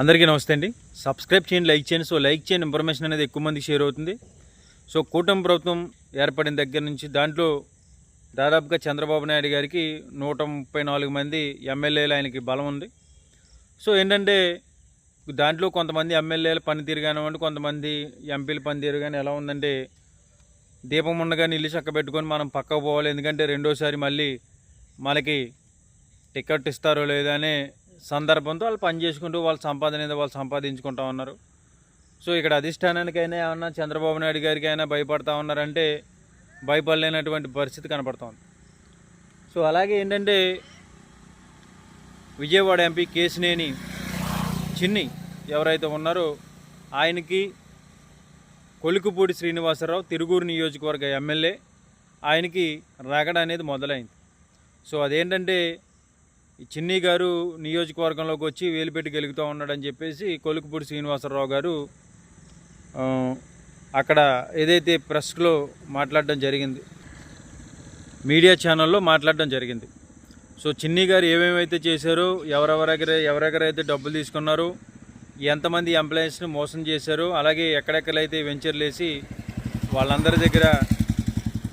అందరికీ నమస్తే అండి. సబ్స్క్రైబ్ చేయండి లైక్ చేయండి. సో లైక్ చేయండి ఇన్ఫర్మేషన్ అనేది ఎక్కువ మందికి షేర్ అవుతుంది. సో కూటమి ప్రభుత్వం ఏర్పడిన దగ్గర నుంచి దాంట్లో దాదాపుగా చంద్రబాబు నాయుడు గారికి నూట ముప్పై నాలుగు మంది ఎమ్మెల్యేలు ఆయనకి బలం ఉంది. సో ఏంటంటే దాంట్లో కొంతమంది ఎమ్మెల్యేల పనితీరు కానివ్వండి కొంతమంది ఎంపీల పనితీరు కానీ ఎలా ఉందంటే దీపం ఉండగానే ఇల్లు చక్క పెట్టుకొని మనం పక్కకు పోవాలి. ఎందుకంటే రెండోసారి మళ్ళీ మనకి టికెట్ ఇస్తారో లేదా అనే సందర్భంతో వాళ్ళు పని చేసుకుంటూ వాళ్ళ సంపాదన ఏదో వాళ్ళు సంపాదించుకుంటా ఉన్నారు. సో ఇక్కడ అధిష్టానానికైనా ఏమన్నా చంద్రబాబు నాయుడు గారికి అయినా భయపడతా ఉన్నారంటే భయపడలేనటువంటి పరిస్థితి కనపడుతోంది సో అలాగే ఏంటంటే విజయవాడ ఎంపీ కేసినేని చిన్ని ఎవరైతే ఉన్నారో ఆయనకి కొలుకుపూడి శ్రీనివాసరావు తిరుగూరు నియోజకవర్గ ఎమ్మెల్యే. ఆయనకి రగడ అనేది మొదలైంది. సో అదేంటంటే చిన్ని గారు నియోజకవర్గంలోకి వచ్చి వేలుపెట్టి గెలుగుతూ ఉన్నాడని చెప్పేసి కొలుకుపూడి శ్రీనివాసరావు గారు అక్కడ ఏదైతే ప్రెస్లో మాట్లాడడం జరిగింది మీడియా ఛానల్లో మాట్లాడడం జరిగింది. సో చిన్ని గారు ఏమేమైతే చేశారో ఎవరెవరెగర ఎవరెవరైతే డబ్బులు తీసుకున్నారో ఎంతమంది ఎంప్లాయీస్ని మోసం చేశారో అలాగే ఎక్కడెక్కడైతే వెంచర్లేసి వాళ్ళందరి దగ్గర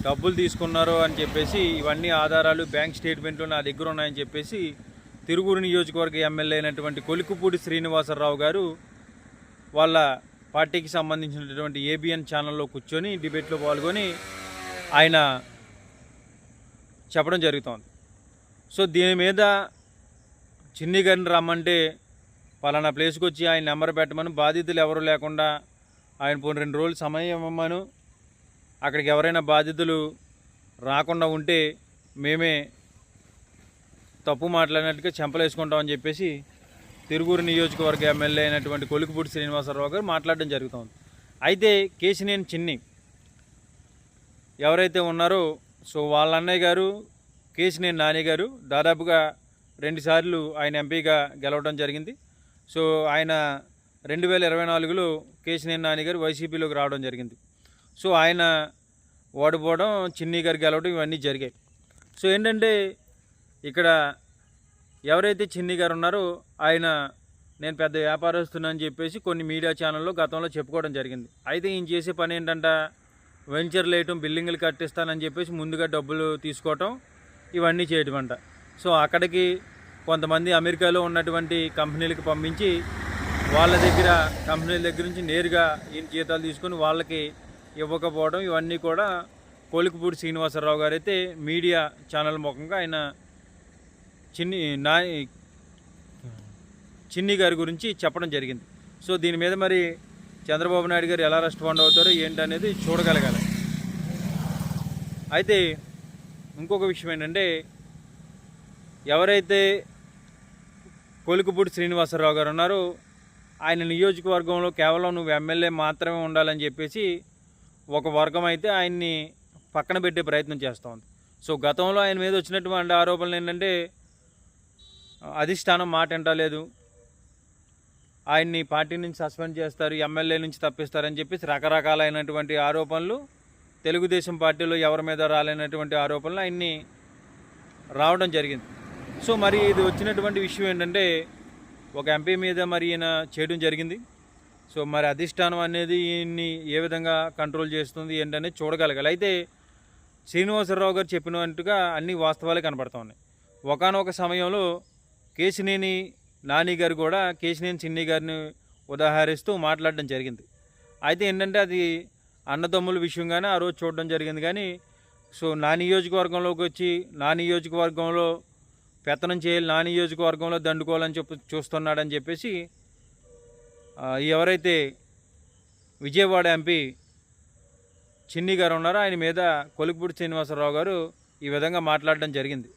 డబ్బులు తీసుకున్నారు అని చెప్పేసి ఇవన్నీ ఆధారాలు బ్యాంక్ స్టేట్మెంట్లు నా దగ్గర ఉన్నాయని చెప్పేసి తిరుగురు నియోజకవర్గ ఎమ్మెల్యే అయినటువంటి కొలికుపూడి శ్రీనివాసరావు గారు వాళ్ళ పార్టీకి సంబంధించినటువంటి ఏబిఎన్ ఛానల్లో కూర్చొని డిబేట్లో పాల్గొని ఆయన చెప్పడం జరుగుతోంది. సో దీని మీద చిన్ని గారిని రమ్మంటే పలానా ప్లేస్కి వచ్చి ఆయన నెంబర్ పెట్టమని బాధితులు ఎవరు లేకుండా ఆయన పోయిన రెండు రోజులు సమయం ఇవ్వమను అక్కడికి ఎవరైనా బాధితులు రాకుండా ఉంటే మేమే తప్పు మాట్లాడినట్టుగా చెంపలేసుకుంటామని చెప్పేసి తిరుగురు నియోజకవర్గ ఎమ్మెల్యే అయినటువంటి కొలికిపూడి శ్రీనివాసరావు గారు మాట్లాడడం జరుగుతోంది. అయితే కేసినేని చిన్ని ఎవరైతే ఉన్నారో సో వాళ్ళ అన్నయ్య గారు కేసినేని నాని గారు దాదాపుగా రెండుసార్లు ఆయన ఎంపీగా గెలవడం జరిగింది. సో ఆయన రెండు వేల ఇరవై నాలుగులో కేసినేని నాని గారు వైసీపీలోకి రావడం జరిగింది. సో ఆయన ఓడిపోవడం చిన్ని గారు గెలవడం ఇవన్నీ జరిగాయి. సో ఏంటంటే ఇక్కడ ఎవరైతే చిన్ని గారు ఉన్నారో ఆయన నేను పెద్ద వ్యాపారస్తున్నా అని చెప్పేసి కొన్ని మీడియా ఛానల్లో గతంలో చెప్పుకోవడం జరిగింది. అయితే ఈయన చేసే పని ఏంటంట వెంచర్లు వేయటం బిల్డింగ్లు కట్టిస్తానని చెప్పేసి ముందుగా డబ్బులు తీసుకోవటం ఇవన్నీ చేయటం అంట. సో అక్కడికి కొంతమంది అమెరికాలో ఉన్నటువంటి కంపెనీలకు పంపించి వాళ్ళ దగ్గర కంపెనీల దగ్గర నుంచి నేరుగా ఈయన జీతాలు తీసుకొని వాళ్ళకి ఇవ్వకపోవడం ఇవన్నీ కూడా కోలికపూడి శ్రీనివాసరావు గారు అయితే మీడియా ఛానల్ ముఖంగా ఆయన చిన్ని నా చిన్ని గారి గురించి చెప్పడం జరిగింది. సో దీని మీద మరి చంద్రబాబు నాయుడు గారు ఎలా రెస్పాండ్ అవుతారో ఏంటనేది చూడగలగాలి. అయితే ఇంకొక విషయం ఏంటంటే ఎవరైతే కొలుకుపూడి శ్రీనివాసరావు గారు ఉన్నారో ఆయన నియోజకవర్గంలో కేవలం నువ్వు ఎమ్మెల్యే మాత్రమే ఉండాలని చెప్పేసి ఒక వర్గం అయితే ఆయన్ని పక్కన పెట్టే ప్రయత్నం చేస్తూ ఉంది. సో గతంలో ఆయన మీద వచ్చినటువంటి ఆరోపణలు ఏంటంటే అధిష్టానం మాట వింటలేదు ఆయన్ని పార్టీ నుంచి సస్పెండ్ చేస్తారు ఎమ్మెల్యే నుంచి తప్పిస్తారని చెప్పేసి రకరకాలైనటువంటి ఆరోపణలు తెలుగుదేశం పార్టీలో ఎవరి మీద రాలేనటువంటి ఆరోపణలు ఆయన్ని రావడం జరిగింది. సో మరి ఇది వచ్చినటువంటి విషయం ఏంటంటే ఒక ఎంపీ మీద మరి ఈయన చేయడం జరిగింది. సో మరి అధిష్టానం అనేది ఈయన్ని ఏ విధంగా కంట్రోల్ చేస్తుంది ఏంటనేది చూడగలగాలి. అయితే శ్రీనివాసరావు గారు చెప్పినట్టుగా అన్ని వాస్తవాలే కనబడతా ఉన్నాయి. ఒకనొక సమయంలో కేశినేని నాని గారు కూడా కేశినేని చిన్ని గారిని ఉదాహరిస్తూ మాట్లాడడం జరిగింది. అయితే ఏంటంటే అది అన్నదమ్ముల విషయంగానే ఆ రోజు చూడడం జరిగింది కానీ సో నా నియోజకవర్గంలోకి వచ్చి నా నియోజకవర్గంలో పెత్తనం చేయాలి నా నియోజకవర్గంలో దండుకోవాలని చెప్పి చూస్తున్నాడని చెప్పేసి ఎవరైతే విజయవాడ ఎంపీ చిన్ని గారు ఉన్నారో ఆయన మీద కొలుకుపూడి శ్రీనివాసరావు గారు ఈ విధంగా మాట్లాడడం జరిగింది.